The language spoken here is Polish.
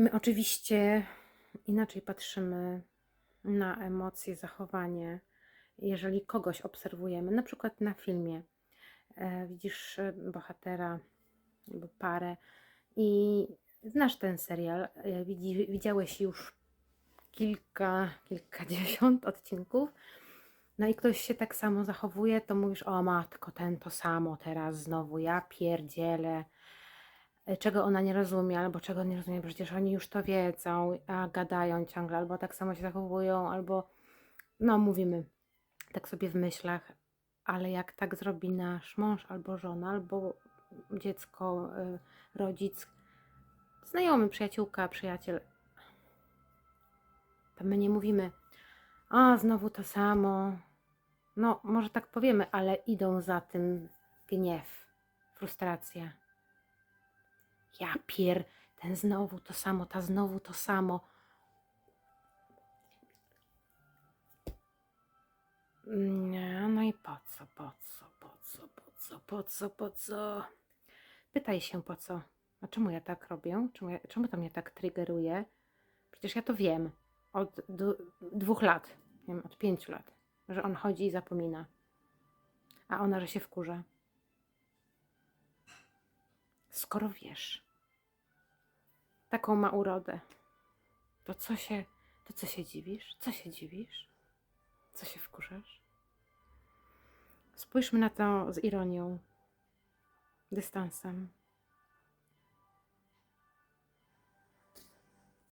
My oczywiście inaczej patrzymy na emocje, zachowanie, jeżeli kogoś obserwujemy, na przykład na filmie. E, widzisz e, bohatera albo parę i znasz ten serial, e, widzi, widziałeś już kilka, kilkadziesiąt odcinków, no i ktoś się tak samo zachowuje, to mówisz, o matko, ten to samo teraz znowu, ja pierdzielę, czego ona nie rozumie, albo czego nie rozumie, przecież oni już to wiedzą, a gadają ciągle, albo tak samo się zachowują, albo no mówimy tak sobie w myślach, ale jak tak zrobi nasz mąż albo żona, albo dziecko, y, rodzic, znajomy, przyjaciółka, przyjaciel, to my nie mówimy, a znowu to samo. No, może tak powiemy, ale idą za tym gniew, frustracja. Ja pier, ten znowu to samo, ta znowu to samo. Nie, no i po co, po co, po co, po co, po co, po co? Pytaj się po co. A czemu ja tak robię? Czemu, ja, czemu to mnie tak triggeruje? Przecież ja to wiem od dwóch lat, wiem, od pięciu lat, że on chodzi i zapomina. A ona, że się wkurza. Skoro wiesz, taką ma urodę, to co się, to co się dziwisz? Co się dziwisz? Co się wkurzasz? Spójrzmy na to z ironią, dystansem.